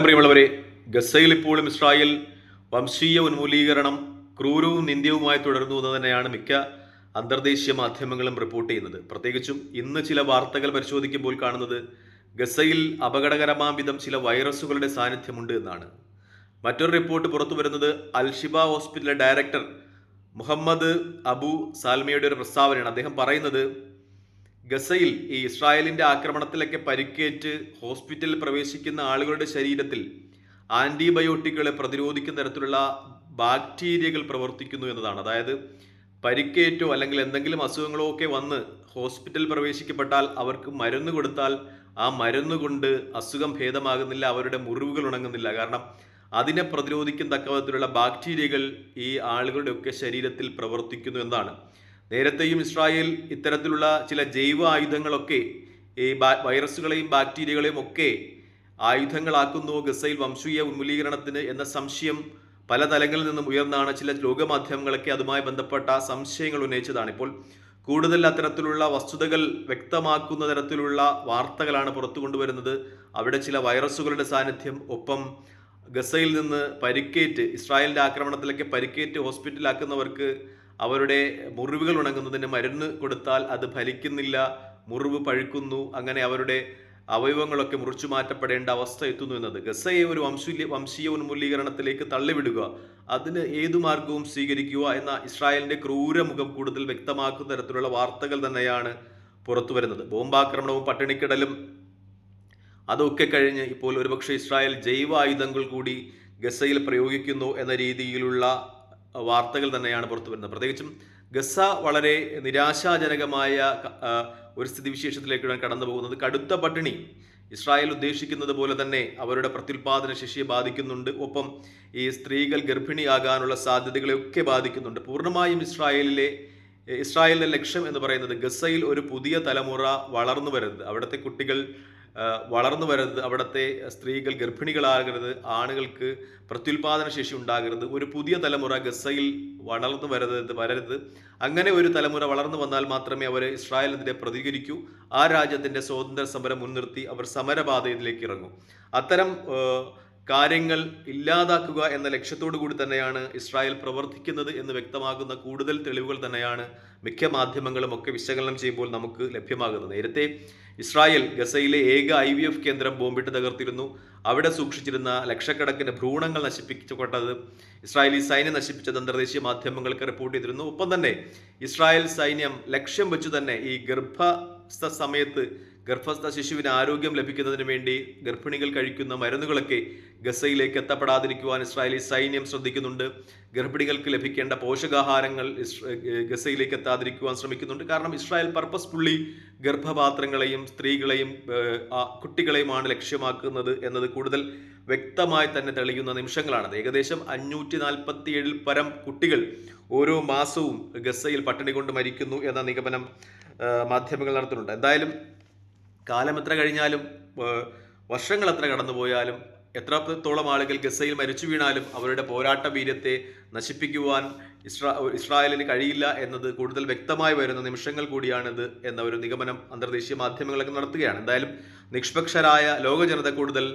പ്രിയമുള്ളവരെ ഗസയിൽ ഇപ്പോഴും ഇസ്രായേൽ വംശീയ ഉന്മൂലീകരണം ക്രൂരവും നിന്ദ്യവുമായി തുടരുന്നു എന്ന് തന്നെയാണ് മിക്ക അന്തർദേശീയ മാധ്യമങ്ങളും റിപ്പോർട്ട് ചെയ്യുന്നത്. പ്രത്യേകിച്ചും ഇന്ന് ചില വാർത്തകൾ പരിശോധിക്കുമ്പോൾ കാണുന്നത് ഗസയിൽ അപകടകരമാം വിധം ചില വൈറസുകളുടെ സാന്നിധ്യമുണ്ട് എന്നാണ്. മറ്റൊരു റിപ്പോർട്ട് പുറത്തു വരുന്നത് അൽഷിബ ഹോസ്പിറ്റലിലെ ഡയറക്ടർ മുഹമ്മദ് അബു സാൽമയുടെ ഒരു പ്രസ്താവനയാണ്. അദ്ദേഹം പറയുന്നത് ഗസയിൽ ഈ ഇസ്രായേലിന്റെ ആക്രമണത്തിലൊക്കെ പരിക്കേറ്റ് ഹോസ്പിറ്റലിൽ പ്രവേശിക്കുന്ന ആളുകളുടെ ശരീരത്തിൽ ആന്റിബയോട്ടിക്കുകളെ പ്രതിരോധിക്കുന്ന തരത്തിലുള്ള ബാക്ടീരിയകൾ പ്രവർത്തിക്കുന്നു എന്നതാണ്. അതായത് പരിക്കേറ്റോ അല്ലെങ്കിൽ എന്തെങ്കിലും അസുഖങ്ങളോ ഒക്കെ വന്ന് ഹോസ്പിറ്റൽ പ്രവേശിക്കപ്പെട്ടാൽ അവർക്ക് മരുന്ന് കൊടുത്താൽ ആ മരുന്ന് കൊണ്ട് അസുഖം ഭേദമാകുന്നില്ല അവരുടെ മുറിവുകൾ ഉണങ്ങുന്നില്ല. കാരണം അതിനെ പ്രതിരോധിക്കുന്ന തക്കവിധത്തിലുള്ള ബാക്ടീരിയകൾ ഈ ആളുകളുടെയൊക്കെ ശരീരത്തിൽ പ്രവർത്തിക്കുന്നു എന്നതാണ് നേരത്തെയും ഇസ്രായേൽ ഇത്തരത്തിലുള്ള ചില ജൈവ ആയുധങ്ങളൊക്കെ ഈ വൈറസുകളെയും ബാക്ടീരിയകളെയും ഒക്കെ ആയുധങ്ങളാക്കുന്നു ഗസയിൽ വംശീയ ഉന്മൂലീകരണത്തിന് എന്ന സംശയം പല തലങ്ങളിൽ നിന്നും ഉയർന്നാണ് ചില ലോകമാധ്യമങ്ങളൊക്കെ അതുമായി ബന്ധപ്പെട്ട സംശയങ്ങൾ ഉന്നയിച്ചതാണ്. ഇപ്പോൾ കൂടുതൽ അത്തരത്തിലുള്ള വസ്തുതകൾ വ്യക്തമാക്കുന്ന തരത്തിലുള്ള വാർത്തകളാണ് പുറത്തു കൊണ്ടുവരുന്നത്. അവിടെ ചില വൈറസുകളുടെ സാന്നിധ്യം ഒപ്പം ഗസയിൽ നിന്ന് പരിക്കേറ്റ് ഇസ്രായേലിന്റെ ആക്രമണത്തിലൊക്കെ പരിക്കേറ്റ് ഹോസ്പിറ്റലാക്കുന്നവർക്ക് അവരുടെ മുറിവുകൾ ഉണങ്ങുന്നതിന് മരുന്ന് കൊടുത്താൽ അത് ഫലിക്കുന്നില്ല മുറിവ് പഴുക്കുന്നു അങ്ങനെ അവരുടെ അവയവങ്ങളൊക്കെ മുറിച്ചു മാറ്റപ്പെടേണ്ട അവസ്ഥ എത്തുന്നു എന്നത്. ഗസയെ ഒരു വംശീയ വംശീയ ഉന്മൂലീകരണത്തിലേക്ക് തള്ളിവിടുക അതിന് ഏതു മാർഗവും സ്വീകരിക്കുക എന്ന ഇസ്രായേലിന്റെ ക്രൂരമുഖം കൂടുതൽ വ്യക്തമാക്കുന്ന തരത്തിലുള്ള വാർത്തകൾ തന്നെയാണ് പുറത്തു വരുന്നത്. ബോംബാക്രമണവും പട്ടിണിക്കിടലും അതൊക്കെ കഴിഞ്ഞ് ഇപ്പോൾ ഒരുപക്ഷെ ഇസ്രായേൽ ജൈവ ആയുധങ്ങൾ കൂടി ഗസയിൽ പ്രയോഗിക്കുന്നു എന്ന രീതിയിലുള്ള വാർത്തകൾ തന്നെയാണ് പുറത്തു വരുന്നത്. പ്രത്യേകിച്ചും ഗസ വളരെ നിരാശാജനകമായ ഒരു സ്ഥിതിവിശേഷത്തിലേക്കാണ് കടന്നു പോകുന്നത്. കടുത്ത പട്ടിണി. ഇസ്രായേൽ ഉദ്ദേശിക്കുന്നത് പോലെ തന്നെ അവരുടെ പ്രത്യുൽപാദന ശേഷിയെ ബാധിക്കുന്നുണ്ട്. ഒപ്പം ഈ സ്ത്രീകൾ ഗർഭിണിയാകാനുള്ള സാധ്യതകളെയൊക്കെ ബാധിക്കുന്നുണ്ട്. പൂർണമായും ഇസ്രായേലിലെ ഇസ്രായേലിന്റെ ലക്ഷ്യം എന്ന് പറയുന്നത് ഗസയിൽ ഒരു പുതിയ തലമുറ വളർന്നു വരരുത് അവിടുത്തെ കുട്ടികൾ വളർന്നു വരരുത് അവിടുത്തെ സ്ത്രീകൾ ഗർഭിണികളാകരുത് ആണുകൾക്ക് പ്രത്യുൽപാദന ശേഷി ഉണ്ടാകരുത് ഒരു പുതിയ തലമുറ ഗസയിൽ വളർന്നു വരരുത് വരരുത്. അങ്ങനെ ഒരു തലമുറ വളർന്നു വന്നാൽ മാത്രമേ അവർ ഇസ്രായേലിനെതിരെ പ്രതികരിക്കൂ ആ രാജ്യത്തിന്റെ സ്വാതന്ത്ര്യ സമരം മുൻനിർത്തി അവർ സമരപാതയിലേക്ക് ഇറങ്ങും. അത്തരം കാര്യങ്ങൾ ഇല്ലാതാക്കുക എന്ന ലക്ഷ്യത്തോടു കൂടി തന്നെയാണ് ഇസ്രായേൽ പ്രവർത്തിക്കുന്നത് എന്ന് വ്യക്തമാകുന്ന കൂടുതൽ തെളിവുകൾ തന്നെയാണ് മിക്ക മാധ്യമങ്ങളും ഒക്കെ വിശകലനം ചെയ്യുമ്പോൾ നമുക്ക് ലഭ്യമാകുന്നത്. നേരത്തെ ഇസ്രായേൽ ഗസയിലെ ഏക ഐ വി എഫ് കേന്ദ്രം ബോംബിട്ട് തകർത്തിരുന്നു. അവിടെ സൂക്ഷിച്ചിരുന്ന ലക്ഷക്കണക്കിന് ഭ്രൂണങ്ങൾ നശിപ്പിക്കപ്പെട്ടത് ഇസ്രായേലി സൈന്യം നശിപ്പിച്ചത് അന്തർദേശീയ മാധ്യമങ്ങൾക്ക് റിപ്പോർട്ട് ചെയ്തിരുന്നു. ഒപ്പം തന്നെ ഇസ്രായേൽ സൈന്യം ലക്ഷ്യം വെച്ചു തന്നെ ഈ ഗർഭസ്ഥ സമയത്ത് ഗർഭസ്ഥ ശിശുവിന് ആരോഗ്യം ലഭിക്കുന്നതിന് വേണ്ടി ഗർഭിണികൾ കഴിക്കുന്ന മരുന്നുകളൊക്കെ ഗസയിലേക്ക് എത്തപ്പെടാതിരിക്കുവാൻ ഇസ്രായേലി സൈന്യം ശ്രദ്ധിക്കുന്നുണ്ട്. ഗർഭിണികൾക്ക് ലഭിക്കേണ്ട പോഷകാഹാരങ്ങൾ ഗസയിലേക്ക് എത്താതിരിക്കുവാൻ ശ്രമിക്കുന്നുണ്ട്. കാരണം ഇസ്രായേൽ പർപ്പസ്ഫുള്ളി ഗർഭപാത്രങ്ങളെയും സ്ത്രീകളെയും കുട്ടികളെയുമാണ് ലക്ഷ്യമാക്കുന്നത് എന്നത് കൂടുതൽ വ്യക്തമായി തന്നെ തെളിയുന്ന നിമിഷങ്ങളാണ് ഏകദേശം അഞ്ഞൂറ്റി നാൽപ്പത്തി ഏഴിൽ പരം കുട്ടികൾ ഓരോ മാസവും ഗസയിൽ പട്ടിണി കൊണ്ട് മരിക്കുന്നു എന്ന നിഗമനം മാധ്യമങ്ങൾ നടത്തുന്നുണ്ട്. എന്തായാലും കാലം എത്ര കഴിഞ്ഞാലും വർഷങ്ങൾ എത്ര കടന്നുപോയാലും എത്രത്തോളം ആളുകൾ ഗസയിൽ മരിച്ചു വീണാലും അവരുടെ പോരാട്ട വീര്യത്തെ നശിപ്പിക്കുവാൻ ഇസ്രാ ഇസ്രായേലിന് കഴിയില്ല എന്നത് കൂടുതൽ വ്യക്തമായി വരുന്ന നിമിഷങ്ങൾ കൂടിയാണിത് എന്ന ഒരു നിഗമനം അന്തർദേശീയ മാധ്യമങ്ങളൊക്കെ നടത്തുകയാണ്. എന്തായാലും നിഷ്പക്ഷരായ ലോക ജനത കൂടുതൽ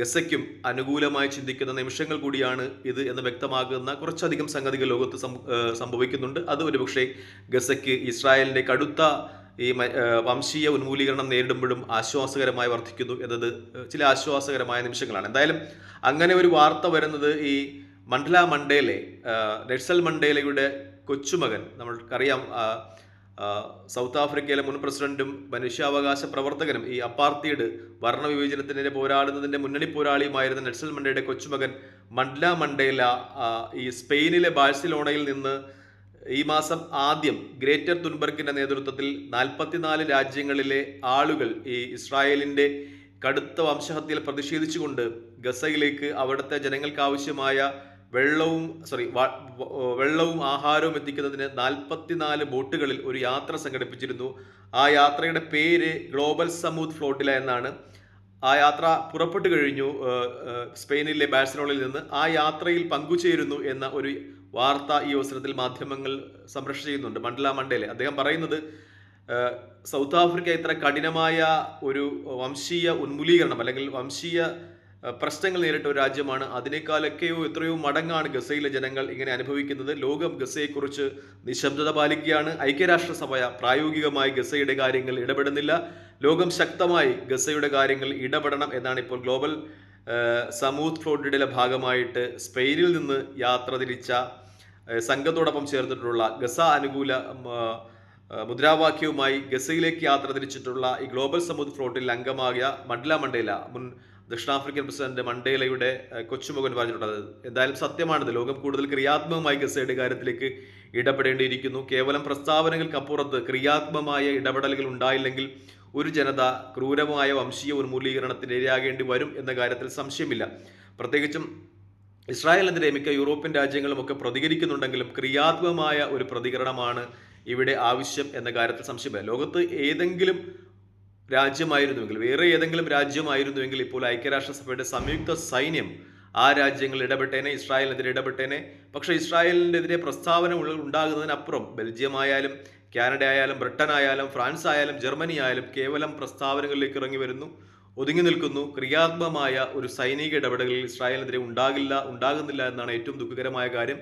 ഗസയ്ക്കും അനുകൂലമായി ചിന്തിക്കുന്ന നിമിഷങ്ങൾ കൂടിയാണ് ഇത് എന്ന് വ്യക്തമാകുന്ന കുറച്ചധികം സംഗതികൾ ലോകത്ത് സംഭവിക്കുന്നുണ്ട്. അത് ഒരുപക്ഷെ ഗസയ്ക്ക് ഇസ്രായേലിന്റെ കടുത്ത ഈ വംശീയ ഉന്മൂലീകരണം നേരിടുമ്പോഴും ആശ്വാസകരമായി വർദ്ധിക്കുന്നു എന്നത് ചില ആശ്വാസകരമായ നിമിഷങ്ങളാണ്. എന്തായാലും അങ്ങനെ ഒരു വാർത്ത വരുന്നത് ഈ മണ്ഡല മണ്ടേലെ നെൽസൺ മണ്ടേലയുടെ കൊച്ചുമകൻ നമ്മൾക്കറിയാം സൗത്ത് ആഫ്രിക്കയിലെ മുൻ പ്രസിഡന്റും മനുഷ്യാവകാശ പ്രവർത്തകനും ഈ അപ്പാർത്തിയുടെ വർണവിവേചനത്തിനെതിരെ പോരാടുന്നതിന്റെ മുന്നണി പോരാളിയുമായിരുന്ന നെൽസൺ മണ്ടയുടെ കൊച്ചുമകൻ മണ്ഡല മണ്ടേല ഈ സ്പെയിനിലെ ബാഴ്സലോണയിൽ നിന്ന് ഈ മാസം ആദ്യം ഗ്രേറ്റർ തുൻബർഗിന്റെ നേതൃത്വത്തിൽ നാൽപ്പത്തിനാല് രാജ്യങ്ങളിലെ ആളുകൾ ഈ ഇസ്രായേലിന്റെ കടുത്ത വംശഹത്യയിൽ പ്രതിഷേധിച്ചുകൊണ്ട് ഗസയിലേക്ക് അവിടുത്തെ ജനങ്ങൾക്ക് ആവശ്യമായ വെള്ളവും സോറി വെള്ളവും ആഹാരവും എത്തിക്കുന്നതിന് നാൽപ്പത്തിനാല് ബോട്ടുകളിൽ ഒരു യാത്ര സംഘടിപ്പിച്ചിരുന്നു. ആ യാത്രയുടെ പേര് ഗ്ലോബൽ സമൂത്ത് ഫ്ലോട്ടില എന്നാണ്. ആ യാത്ര പുറപ്പെട്ടു കഴിഞ്ഞു സ്പെയിനിലെ ബാഴ്സലോണയിൽ നിന്ന് ആ യാത്രയിൽ പങ്കുചേരുന്നു എന്ന ഒരു വാർത്ത ഈ അവസരത്തിൽ മാധ്യമങ്ങൾ സംരക്ഷിക്കുന്നുണ്ട് മണ്ഡല മണ്ടേലെ. അദ്ദേഹം പറയുന്നത് സൗത്ത് ആഫ്രിക്ക ഇത്ര കഠിനമായ ഒരു വംശീയ ഉന്മൂലീകരണം അല്ലെങ്കിൽ വംശീയ പ്രശ്നങ്ങൾ നേരിട്ട ഒരു രാജ്യമാണ്. അതിനേക്കാളൊക്കെയോ എത്രയോ മടങ്ങാണ് ഗസയിലെ ജനങ്ങൾ ഇങ്ങനെ അനുഭവിക്കുന്നത്. ലോകം ഗസയെക്കുറിച്ച് നിശബ്ദത പാലിക്കുകയാണ്. ഐക്യരാഷ്ട്രസഭ പ്രായോഗികമായി ഗസയുടെ കാര്യങ്ങൾ ഇടപെടുന്നില്ല. ലോകം ശക്തമായി ഗസയുടെ കാര്യങ്ങൾ ഇടപെടണം എന്നാണ് ഇപ്പോൾ ഗ്ലോബൽ സമൂത്ത് ഫ്ലോട്ടിയുടെ ഭാഗമായിട്ട് സ്പെയിനിൽ നിന്ന് യാത്ര തിരിച്ച സംഘത്തോടൊപ്പം ചേർന്നിട്ടുള്ള ഗസ അനുകൂല മുദ്രാവാക്യവുമായി ഗസയിലേക്ക് യാത്ര തിരിച്ചിട്ടുള്ള ഈ ഗ്ലോബൽ സമൂഹ ഫ്ലോട്ടിൽ അംഗമായ മണ്ഡല മണ്ടേല മുൻ ദക്ഷിണാഫ്രിക്കൻ പ്രസിഡന്റ് മണ്ടേലയുടെ കൊച്ചുമകൻ പറഞ്ഞിട്ടുള്ളത്. എന്തായാലും സത്യമാണിത്. ലോകം കൂടുതൽ ക്രിയാത്മകമായി ഗസയുടെ കാര്യത്തിലേക്ക് ഇടപെടേണ്ടിയിരിക്കുന്നു. കേവലം പ്രസ്താവനകൾക്കപ്പുറത്ത് ക്രിയാത്മകമായ ഇടപെടലുകൾ ഉണ്ടായില്ലെങ്കിൽ ഒരു ജനത ക്രൂരമായ വംശീയ ഉന്മൂലീകരണത്തിന് ഇരയാകേണ്ടി വരും എന്ന കാര്യത്തിൽ സംശയമില്ല. പ്രത്യേകിച്ചും ഇസ്രായേലിനെതിരെ മിക്ക യൂറോപ്യൻ രാജ്യങ്ങളും ഒക്കെ പ്രതികരിക്കുന്നുണ്ടെങ്കിലും ക്രിയാത്മകമായ ഒരു പ്രതികരണമാണ് ഇവിടെ ആവശ്യം എന്ന കാര്യത്തിൽ സംശയമില്ല. ലോകത്ത് ഏതെങ്കിലും രാജ്യമായിരുന്നുവെങ്കിൽ വേറെ ഏതെങ്കിലും രാജ്യമായിരുന്നുവെങ്കിൽ ഇപ്പോൾ ഐക്യരാഷ്ട്രസഭയുടെ സംയുക്ത സൈന്യം ആ രാജ്യങ്ങൾ ഇടപെട്ടേനെ ഇസ്രായേലിനെതിരെ ഇടപെട്ടേനെ. പക്ഷേ ഇസ്രായേലിനെതിരെ പ്രസ്താവന ഉണ്ടാകുന്നതിനപ്പുറം ബെൽജിയം ആയാലും കാനഡ ആയാലും ബ്രിട്ടൻ ആയാലും ഫ്രാൻസ് ആയാലും ജർമ്മനി ആയാലും കേവലം പ്രസ്താവനകളിലേക്ക് ഇറങ്ങി വരുന്നു. ഒതുങ്ങി നിൽക്കുന്നു. ക്രിയാത്മകമായ ഒരു സൈനിക ഇടപെടലിൽ ഇസ്രായേലിനെതിരെ ഉണ്ടാകില്ല ഉണ്ടാകുന്നില്ല എന്നാണ് ഏറ്റവും ദുഃഖകരമായ കാര്യം.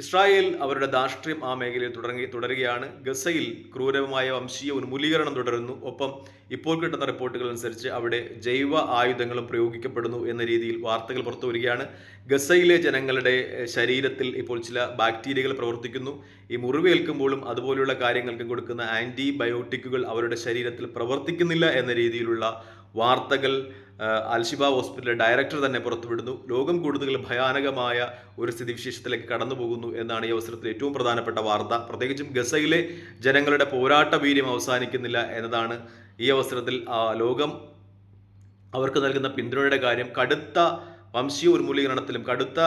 ഇസ്രായേൽ അവരുടെ ധാർഷ്ട്യം ആ മേഖലയിൽ തുടങ്ങി തുടരുകയാണ്. ഗസയിൽ ക്രൂരമായ വംശീയ ഉന്മൂലീകരണം തുടരുന്നു. ഒപ്പം ഇപ്പോൾ കിട്ടുന്ന റിപ്പോർട്ടുകൾ അനുസരിച്ച് അവിടെ ജൈവ ആയുധങ്ങളും പ്രയോഗിക്കപ്പെടുന്നു എന്ന രീതിയിൽ വാർത്തകൾ പുറത്തു വരികയാണ്. ഗസയിലെ ജനങ്ങളുടെ ശരീരത്തിൽ ഇപ്പോൾ ചില ബാക്ടീരിയകൾ പ്രവർത്തിക്കുന്നു. ഈ മുറിവേൽക്കുമ്പോഴും അതുപോലെയുള്ള കാര്യങ്ങൾക്കും കൊടുക്കുന്ന ആന്റിബയോട്ടിക്കുകൾ അവരുടെ ശരീരത്തിൽ പ്രവർത്തിക്കുന്നില്ല എന്ന രീതിയിലുള്ള വാർത്തകൾ അൽഷിബ ഹോസ്പിറ്റലിലെ ഡയറക്ടർ തന്നെ പുറത്തുവിടുന്നു. ലോകം കൂടുതൽ ഭയാനകമായ ഒരു സ്ഥിതിവിശേഷത്തിലേക്ക് കടന്നു പോകുന്നു എന്നാണ് ഈ അവസരത്തിൽ ഏറ്റവും പ്രധാനപ്പെട്ട വാർത്ത. പ്രത്യേകിച്ചും ഗസയിലെ ജനങ്ങളുടെ പോരാട്ട വീര്യം അവസാനിക്കുന്നില്ല എന്നതാണ് ഈ അവസരത്തിൽ ലോകം അവർക്ക് നൽകുന്ന പിന്തുണയുടെ കാര്യം. കടുത്ത വംശീയ ഉന്മൂലീകരണത്തിലും കടുത്ത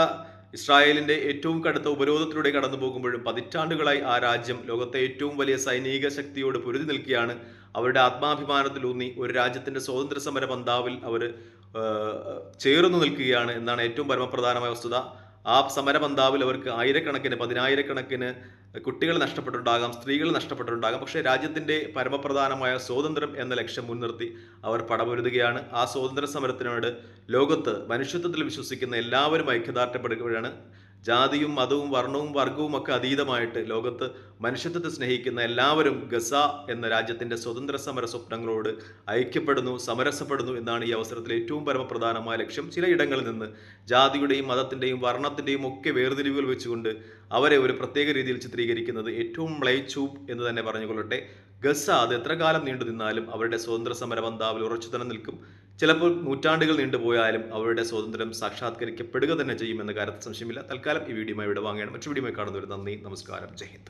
ഇസ്രായേലിന്റെ ഏറ്റവും കടുത്ത ഉപരോധത്തിലൂടെ കടന്നു പോകുമ്പോഴും പതിറ്റാണ്ടുകളായി ആ രാജ്യം ലോകത്തെ ഏറ്റവും വലിയ സൈനിക ശക്തിയോട് പൊരുതി നിൽക്കുകയാണ്. അവരുടെ ആത്മാഭിമാനത്തിലൂന്നി ഒരു രാജ്യത്തിന്റെ സ്വാതന്ത്ര്യ സമര പന്താവിൽ അവർ ചേർന്നു നിൽക്കുകയാണ് എന്നാണ് ഏറ്റവും പരമപ്രധാനമായ വസ്തുത. ആ സമരപന്താവിൽ അവർക്ക് ആയിരക്കണക്കിന് പതിനായിരക്കണക്കിന് കുട്ടികൾ നഷ്ടപ്പെട്ടിട്ടുണ്ടാകാം സ്ത്രീകൾ നഷ്ടപ്പെട്ടിട്ടുണ്ടാകാം. പക്ഷേ രാജ്യത്തിന്റെ പരമപ്രധാനമായ സ്വാതന്ത്ര്യം എന്ന ലക്ഷ്യം മുൻനിർത്തി അവർ പടപൊരുതുകയാണ്. ആ സ്വാതന്ത്ര്യ സമരത്തിനോട് ലോകത്ത് മനുഷ്യത്വത്തിൽ വിശ്വസിക്കുന്ന എല്ലാവരും ഐക്യദാർഢ്യപ്പെടുകയാണ്. ജാതിയും മതവും വർണവും വർഗവും ഒക്കെ അതീതമായിട്ട് ലോകത്ത് മനുഷ്യത്വത്തെ സ്നേഹിക്കുന്ന എല്ലാവരും ഗസ എന്ന രാജ്യത്തിന്റെ സ്വതന്ത്ര സമര സ്വപ്നങ്ങളോട് ഐക്യപ്പെടുന്നു സമരസപ്പെടുന്നു എന്നാണ് ഈ അവസരത്തിൽ ഏറ്റവും പരമപ്രധാനമായ ലക്ഷ്യം. ചിലയിടങ്ങളിൽ നിന്ന് ജാതിയുടെയും മതത്തിന്റെയും വർണത്തിന്റെയും ഒക്കെ വേർതിരിവുകൾ വെച്ചുകൊണ്ട് അവരെ ഒരു പ്രത്യേക രീതിയിൽ ചിത്രീകരിക്കുന്നത് ഏറ്റവും മ്ലൈച്ചൂപ്പ് എന്ന് തന്നെ പറഞ്ഞുകൊള്ളട്ടെ. ഗസ അത് എത്ര കാലം നീണ്ടു നിന്നാലും അവരുടെ സ്വതന്ത്ര സമര പന്താവിൽ ഉറച്ചു തന്നെ നിൽക്കും ചിലപ്പോൾ നൂറ്റാണ്ടുകൾ നീണ്ടുപോയാലും അവരുടെ സ്വാതന്ത്ര്യം സാക്ഷാത്കരിക്കപ്പെടുക തന്നെ ചെയ്യുമെന്ന കാര്യത്തിൽ സംശയമില്ല. തൽക്കാലം ഈ വീഡിയോ ഇവിടെ വാങ്ങണം മറ്റു വീഡിയോ കാണുന്നവർ നന്ദി നമസ്കാരം ജയ് ഹിന്ദ്.